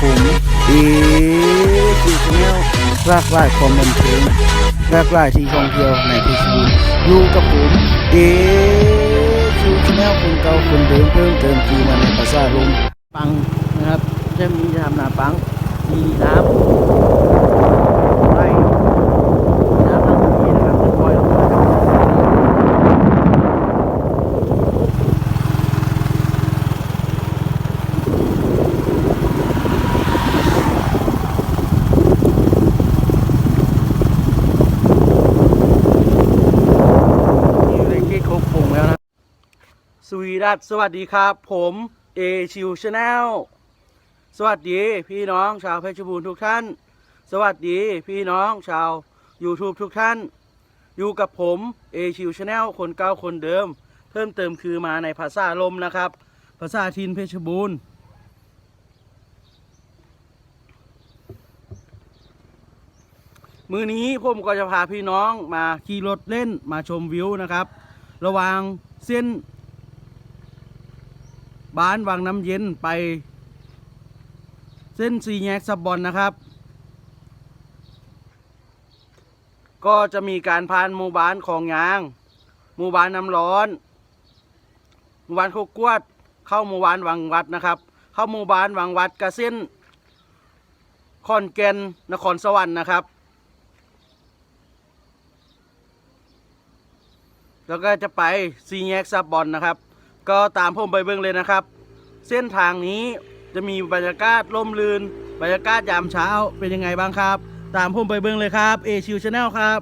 ผมเอคือชแนลรากหลายความบันเทิงรากหลายที่ท่องเที่ยวในเพชรบูรณ์อยู่กับผมเอคือแนวคนเก่าคนเดิมเพิ่มเติมคือมาในภาษาลมปังนะครับจะมีจะทำนาปังมีน้ำไล่น้ำทางนี้นะครับจะปล่อยลงมา นี่เลยเก๊กครบปรุงแล้วนะ สวีดัสสวัสดีครับ ผมเอชิวชาแนลสวัสดีพี่น้องชาวเพชรบูรณ์ทุกท่าน สวัสดีพี่น้องชาว YouTube ทุกท่าน อยู่กับผมเอชิวชาแนลคนเก่าคนเดิม เพิ่มเติมคือมาในภาษาลมนะครับ ภาษาทินเพชรบูรณ์มือนี้ผมก็จะพาพี่น้องมาขี่รถเล่นมาชมวิวนะครับ ระหว่างเส้น บ้านวังน้ำเย็นไป เส้นสีแยกสับบอลนะครับ ก็จะมีการผ่านหมู่บ้านของยาง หมู่บ้านน้ำร้อน หมู่บ้านโคกวด เข้าหมู่บ้านวังวัดนะครับ เข้าหมู่บ้านวังวัดกระเส้นขอนแก่นนครสวรรค์นะครับ แล้วก็จะไปซีแยกซับบอลนะครับ ก็ตามผมไปเบิ่งเลยนะครับ เส้นทางนี้จะมีบรรยากาศร่มรื่น บรรยากาศยามเช้าเป็นยังไงบ้างครับ ตามผมไปเบิ่งเลยครับเอชิวชาแนลครับ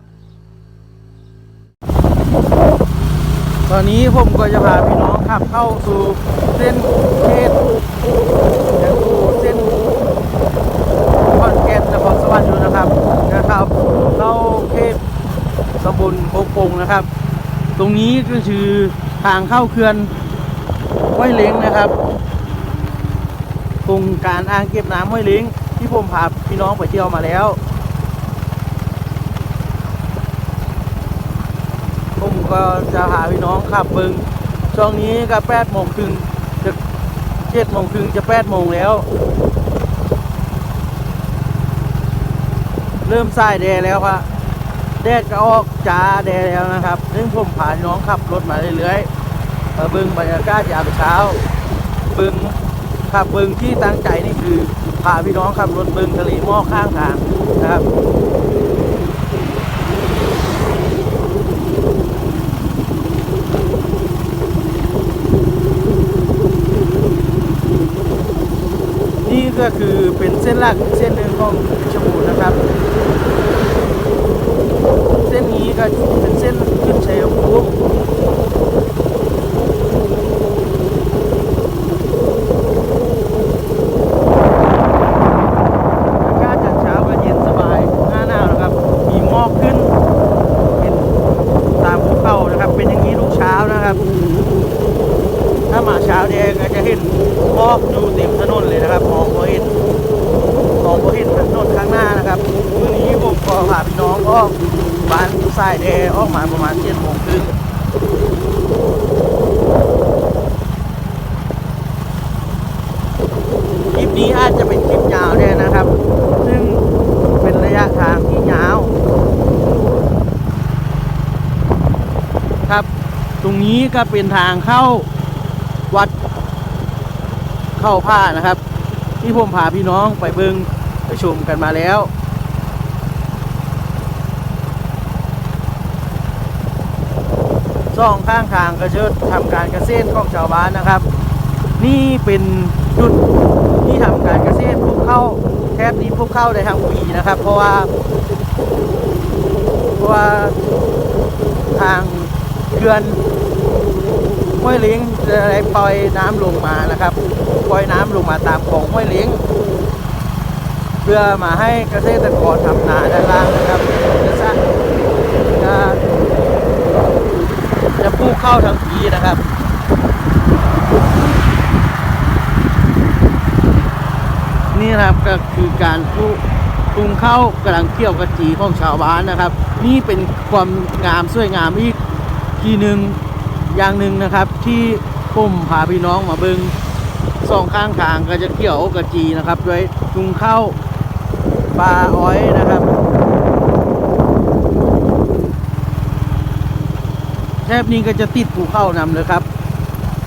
ตอนนี้ผมก็จะพาพี่น้องขับเข้าสู่เส้นเขตยังสู่เส้นขอนแก่นนครสวรรค์อยู่นะครับนะครับ เข้าเขตตำบลโคกปงนะครับ ตรงนี้ก็คือทางเข้าเขื่อน ห้วยเล้งนะครับตรงการอ่างเก็บน้ำห้วยเล้งที่ผมพาพี่น้องไปเที่ยวมาแล้วผมก็จะพาพี่น้องขับเบิงช่วงนี้ก็แปดโมงครึ่งจะเจ็ดโมงครึ่งจะแปดโมงแล้ว เริ่มสายแดดแล้วครับแดดก็ออกจ้าแดดแล้วนะครับ ซึ่งผมพาน้องขับรถมาเรื่อยๆ บิ่งบรรยากาศยามเช้าเบิ่งขับเบิ่งที่ตั้งใจนี่คือพาพี่น้องขับรถเบิ่งทะเลหมอข้างทางนะครับนี่ก็คือเป็นเส้นหลักอีกเส้นหนึ่งของเพชรบูรณ์นะครับ เส้นนี้ก็เป็นเส้นขึ้นชัยภูมิอากาศจากเช้าก็เย็นสบายหน้าหนาวนะครับ มีหมอกขึ้น เป็นตามภูเขานะครับ เป็นอย่างนี้ทุกเช้านะครับ ถ้ามาเช้าเนี่ยก็จะเห็นหมอกอยู่เต็มถนนเลยนะครับมองบ่เห็นมองบ่เห็นถนนข้างหน้านะครับวันนี้ผมก็พาพี่น้องออกบ้าน สายแดออกมาประมาณเจ็ดโมงครึ่งคลิปนี้อาจจะเป็นคลิปยาวเนี่ยนะครับ ซึ่งเป็นระยะทางที่ยาว ครับ ตรงนี้ก็เป็นทางเข้าวัดเข้าผ้านะครับ ที่ผมพาพี่น้องไปเบิงไปชมกันมาแล้ว สองข้างทางก็เชิดทำการเกษตรของชาวบ้านนะครับ นี่เป็นจุดที่ทำการเกษตรพวกเข้าแทบนี้พวกเข้าได้ทั้งปีนะครับ เพราะว่า เพราะว่าทางเขื่อนห้วยเลี้ยงจะได้ปล่อยน้ำลงมานะครับ ปล่อยน้ำลงมาตามของห้วยเลี้ยงเพื่อมาให้เกษตรกรทำนาด้านล่างนะครับจะสร้างจะ จะปลูกข้าทั้งปีนะครับนี่นะครับก็คือการปลูกปรุงข้าวกำลังเกี่ยวกะจีของชาวบ้านนะครับ นี่เป็นความงามสวยงามอีกทีหนึ่งอย่างหนึ่งนะครับ ที่ผมพาพี่น้องมาเบิงสองข้างทางก็จะเกี่ยวกระจีนะครับ ด้วยจุงข้าวปลาอ้อยนะครับ แทบนี้ก็จะติดภูเขานำเลยครับ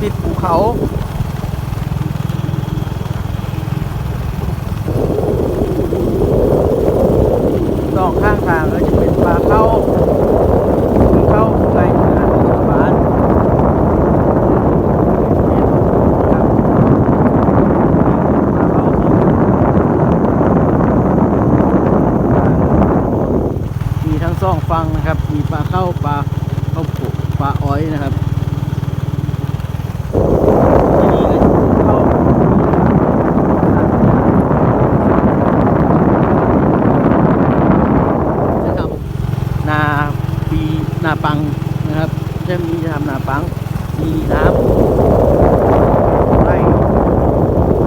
ติดภูเขา สองข้างทางก็จะเป็นปลาเข้าเข้าในงานชาวบ้านมีทั้งสองฟังนะครับ มีปลาเข้าปลาเข้าปุปลาอ้อยนะครับที่นี่ก็จะเข้า จะทำนาปี นาปังนะครับจะมีจะทำนาปังมีน้ำไร่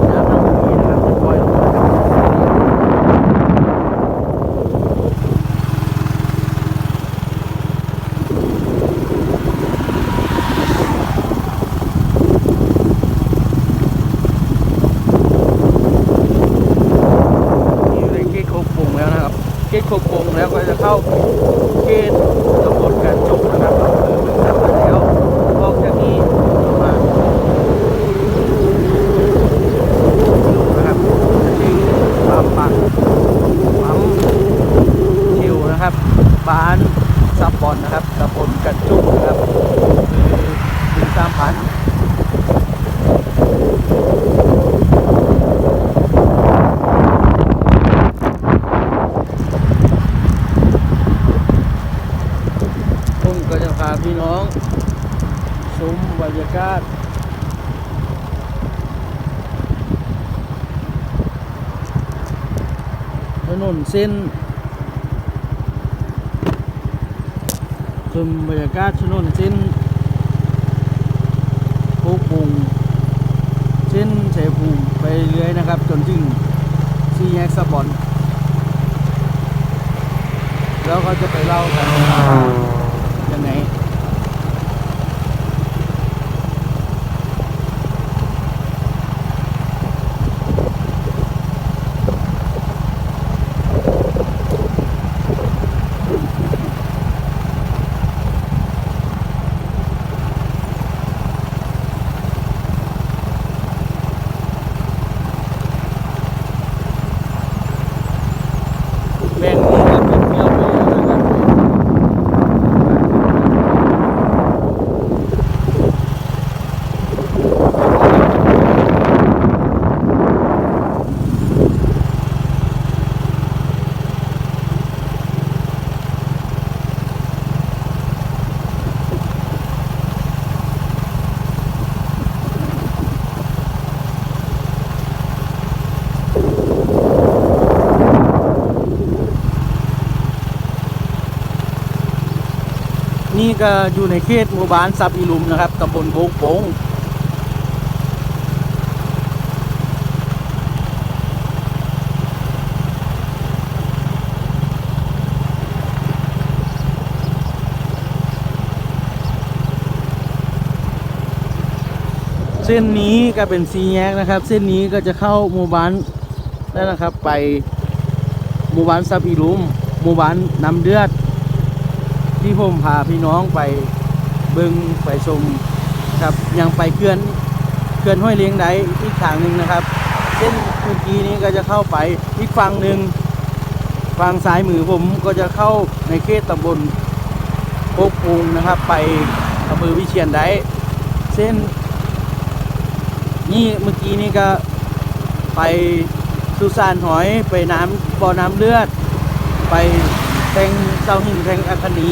น้ำน้ำมีนะครับจะปล่อยลงมานี่อยู่ในเขตโคกปงแล้วนะครับ เขตโคกปงแล้วก็จะเข้าเขตตำบลกันจุกนะครับอำเภอเมืองจังหวัดแล้วออกจากนี้ประมาณนะครับที่ปั๊มปักปั๊มชิวนะครับ บ้านซับบอลนะครับตำบลกันจุกนะครับคือถึงสามพัน ผมก็จะพาพี่น้องชมบรรยากาศถ นนเส้นชมบรรยากาศถนนเส้นโคกปุงเส้นชัยภูมิไปเรื่อยนะครับ จนถึงสี่แยกสะบอน แล้วก็จะไปเล่ากันว่ายังไง แบ่งนี้ก็เป็นเที่ยวไปนะครับ นี่ก็อยู่ในเขตหมู่บ้านซับอีลุมนะครับตำบลโพงโปงเส้นนี้ก็เป็นซีแยกนะครับ เส้นนี้ก็จะเข้าหมู่บ้านนั่นนะครับ ไปหมู่บ้านซับอีลุมหมู่บ้านน้ำเดือด ที่ผมพาพี่น้องไปเบิงไปชมครับยังไปเขื่อนเขื่อนห้วยเลี้ยงไดอีกทางหนึ่งนะครับเส้นเมื่อกี้นี้ก็จะเข้าไปอีกฝั่งหนึ่งฝั่งซ้ายมือผมก็จะเข้าในเขตตำบลโคกปุงนะครับ ไปอำเภอวิเชียนไดเส้น นี่เมื่อกี้นี้ก็ไปสุสานหอยไปน้ำบ่อน้ำเลือดไป แทงเสาหินแทงอัคนี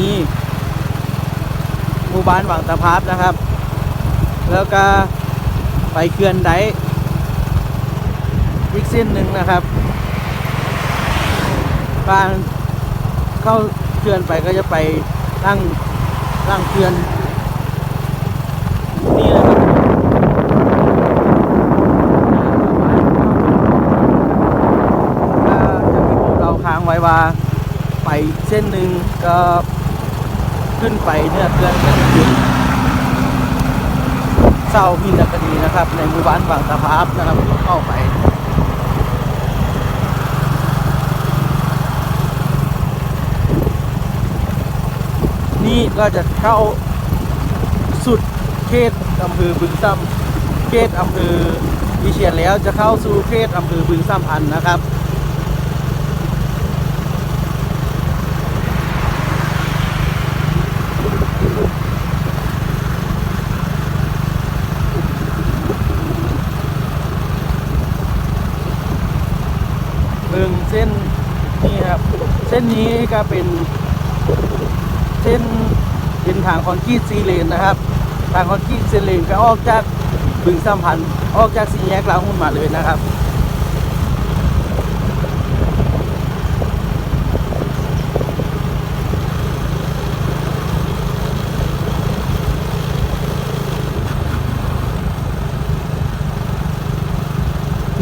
หมู่บ้านวังตะพับนะครับ แล้วก็ไปเขื่อนไดอีกเส้นหนึ่งนะครับการเข้าเขื่อนไปก็จะไปตั้งตั้งเขื่อนนี่นะครับจะมีพวกเราค้างไว้ว่า ส้นหนึ่งก็ขึ้นไปเนี่ยเกินกันถึงเศร้าพินดกดีนะครับ ในหมู่บ้านบางตะพาบนะครับเข้าไปนี่ก็จะเข้าสุดเขตอำเภอบึงซ้ำเขตอำเภอวิเชียนแล้วจะเข้าสู่เขตอำเภอบึงซ้ำพันนะครับ เบิ่งเส้นนี่ครับ เส้นนี้ก็เป็นเส้นเป็นทางคอนกรีตซีเลนนะครับ ทางคอนกรีตซีเลนก็ออกจากบึงสัมพันธ์ออกจากสี่แยกลาหุ่นมาเลยนะครับ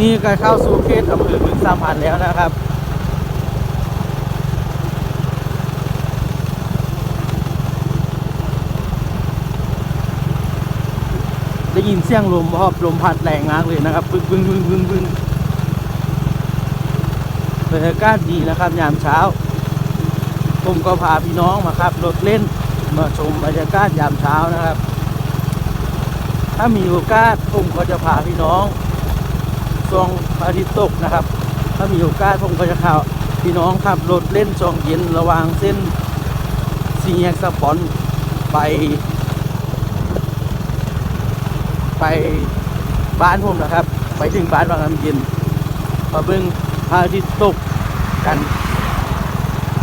นี่ก็เข้าสู่เขตอำเภอบึงสามพันแล้วนะครับได้ยินเสียงลมพอบลมพัดแรงมากเลยนะครับบึ้งบึ้งบึ้งบึ้งบึ้งบรรยากาศดีนะครับยามเช้า ผมก็พาพี่น้องมาขับรถเล่นมาชมบรรยากาศยามเช้านะครับ ถ้ามีโอกาสผมก็จะพาพี่น้อง ช่วงพระอาทิตย์ตกนะครับ ถ้ามีโอกาสผมก็จะข่าวพี่น้องขับรถเล่นช่วงเย็นระหว่างเส้นสี่แยกสปอนไป ไปบ้านผมนะครับ ไปถึงบ้านบางน้ำเย็นมาเบิ่งพระอาทิตย์ตกกัน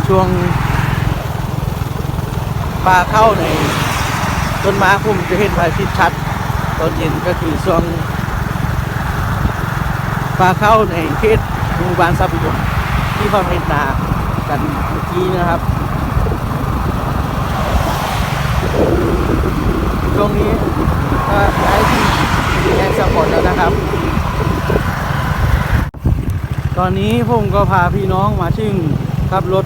ช่วงปลาเข้าในต้นไม้ผมจะเห็นพระอาทิตย์ชัด ตอนเย็นก็คือช่วง ปลาเข้าในเขตหมู่บ้านทรัพยนที่พอเห็นนากันเมื่อกี้นะครับช่วงนี้ก็ย้ายที่แยกสปอร์ตแล้วนะครับ ตอนนี้ผมก็พาพี่น้องมาถึงขับรถ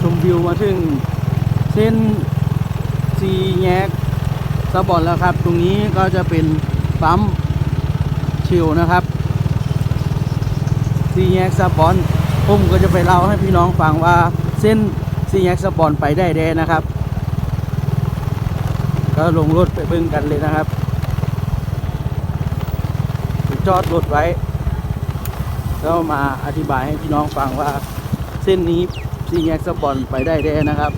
ชมวิวมาถึงเส้นสีแยกสปอร์ตแล้วครับ ตรงนี้ก็จะเป็นปั๊มชิลนะครับ ซีแยกสปอนผมก็จะไปเล่าให้พี่น้องฟังว่าเส้นซีแยกสปอนไปได้แดนะครับ ก็ลงรถไปเบิ่งกันเลยนะครับจอดรถไว้แล้วมาอธิบายให้พี่น้องฟังว่า เส้นนี้ซีแยกสปอนไปได้แดนะครับ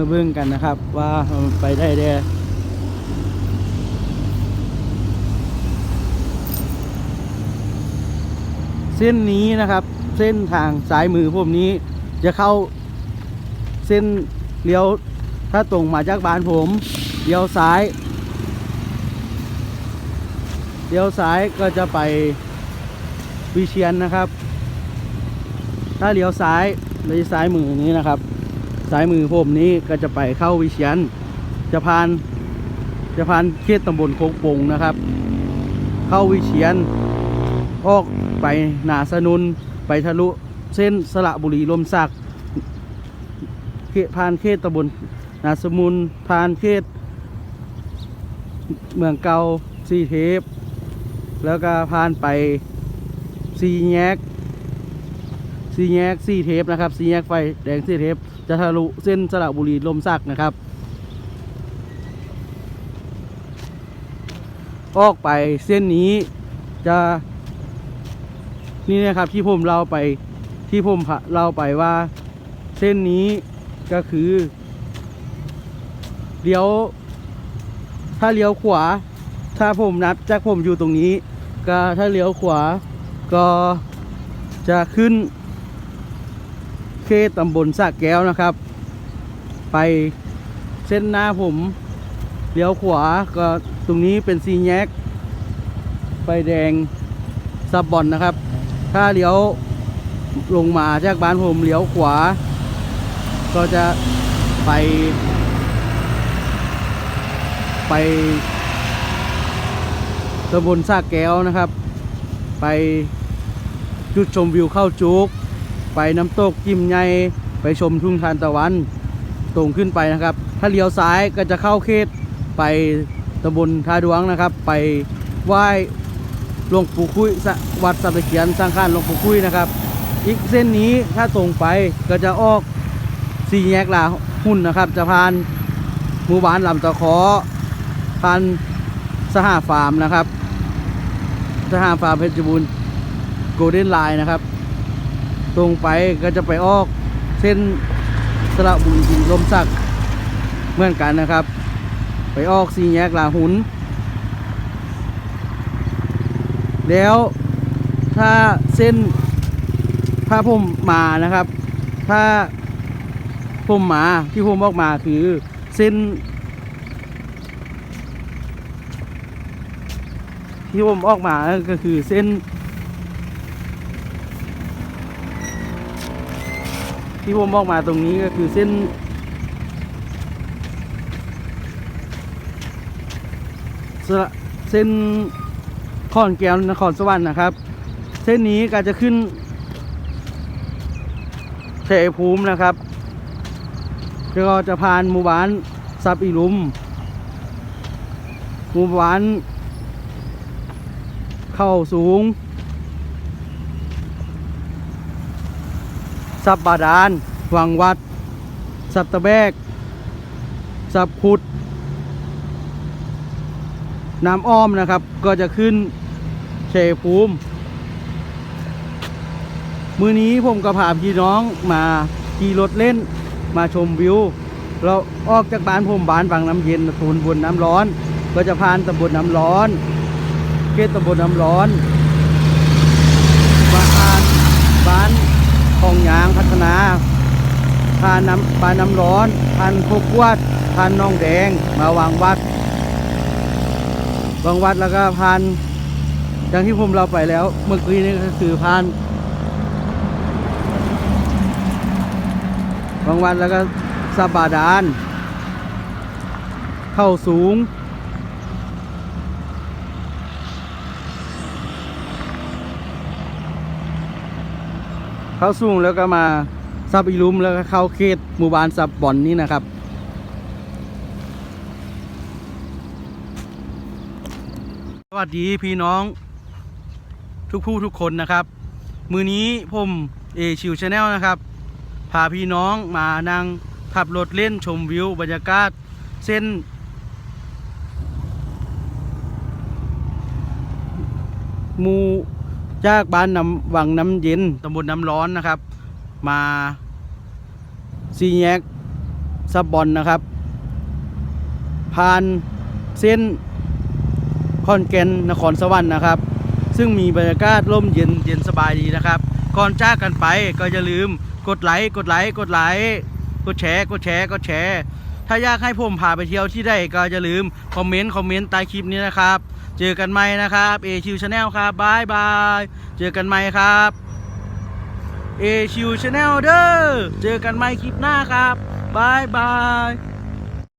มื่อเบิ่งกันนะครับ ว่าไปได้แด้เส้นนี้นะครับ เส้นทางซ้ายมือผมนี้ จะเข้าเส้นเลี้ยวถ้าตรงมาจากบ้านผมเลี้ยวซ้ายเลี้ยวซ้ายก็จะไปวิเชียนนะครับ ถ้าเลี้ยวซ้ายในซ้ายมือนี้นะครับ ซ้ายมือผมนี้ก็จะไปเข้าวิเชียนจะผ่านจะผ่านเขตตำบลโคกปงนะครับ เข้าวิเชียนออกไปหนาสนุนไปทะลุเส้นสระบุรีลมสักเขตผ่านเขตตำบลนาสมุนผ่านเขต เมืองเก่าสีเทพแล้วก็ผ่านไปสีแยกสี่แยกสี่เทปนะครับสี่แยกไฟแดงสี่เทป จะทะลุเส้นสระบุรีลมสักนะครับ ออกไปเส้นนี้จะนี่นะครับที่ผมเล่าไปที่ผมเล่าไปว่า เส้นนี้ก็คือเลี้ยว ถ้าเลี้ยวขวา ถ้าผมนับจากผมอยู่ตรงนี้ ก็ถ้าเลี้ยวขวาก็จะขึ้น เขตำบลสะแก้วนะครับ ไปเส้นหน้าผมเลี้ยวขวาก็ตรงนี้เป็นซีแยกไฟแดงซับบอนนะครับ ถ้าเลี้ยวลงมาจากบ้านผมเลี้ยวขวา ก็จะไป ไปตำบลสากแก้วนะครับ ไปจุดชมวิวเข้าจุก ไปน้ำตกกิมไงไปชมทุ่งทานตะวัน ตรงขึ้นไปนะครับ ถ้าเลี้ยวซ้ายก็จะเข้าเขตไปตำบลท่าดวงนะครับ ไปไหว้หลวงปู่คุยวัดสัตะเขียนสร้างข้านหลวงปู่คุยนะครับ อีกเส้นนี้ถ้าตรงไปก็จะออกสี่แยกลาหุ่นนะครับ จะผ่านหมู่บ้านลำตะเคอผ่านสหาฟาร์มนะครับ สหาฟาร์มเพชรบูรณ์โกลเด้นไลน์นะครับ ตรงไปก็จะไปออกเส้นสระบุรีลมสักเหมือนกันนะครับ ไปออกสี่แยกลาหุน แล้วถ้าเส้นถ้าผมมานะครับ ถ้าผมมาที่ผมออกมาคือเส้น ที่ผมออกมาก็คือเส้น ที่ผมออกมาตรงนี้ก็คือเส้น เส้นขอนแก้วนครสวรรค์นะครับ เส้นนี้ก็จะขึ้นชัยภูมินะครับแล้วก็จะผ่านหมู่บ้านซับอีลุมหมู่บ้าน เข้าสูง ซับบาดาลวังวัดซับตะแบกซับขุด น้ำอ้อมนะครับ ก็จะขึ้นเชยภูมิ มือนี้ผมก็พาพี่น้องมาขี่รถเล่นมาชมวิว เราออกจากบ้านผมบ้านบางน้ำเย็นตูนบนน้ำร้อน ก็จะผ่านตำบลน้ำร้อน เขตตำบลน้ำร้อนมาผ่านบ้าน คลองยางพัฒนาผ่านน้ำบ้านน้ำร้อนผ่านโคกวดผ่านน้องแดงมาวางวัดบางวัดแล้วก็ผ่านอย่างที่ผมเราไปแล้ว เมื่อกี้นี้ก็คือผ่านบางวัดแล้วก็สาบาดาน เข้าสูง เข้าสูงแล้วก็มาซับอีลุมแล้วก็เข้าเขตหมู่บ้านซับบอนนี้นะครับ สวัสดีพี่น้อง ทุกผู้ทุกคนนะครับ มือนี้ผมเอชิวชาแนลนะครับ พาพี่น้องมานั่งขับรถเล่นชมวิวบรรยากาศเส้นหมู จากบ้านน้ำวังน้ำเย็นตำบลน้ำร้อนนะครับ มาซีแยกซับบอลนะครับ ผ่านเส้นขอนแกนนครสวรรค์นะครับ ซึ่งมีบรรยากาศร่มเย็นเย็นสบายดีนะครับ ก่อนจากกันไปก็อย่าลืมกดไลค์กดไลค์กดไลค์กดแชร์กดแชร์กดแชร์ถ้าอยากให้ผมพาไปเที่ยวที่ใดก็อย่าลืมคอมเมนต์คอมเมนต์ใต้คลิปนี้นะครับ เจอกันใหม่นะครับเอชิวชาแนลครับบายบายเจอกันใหม่ครับเอชิวชาแนลเด้อเจอกันใหม่คลิปหน้าครับบายบาย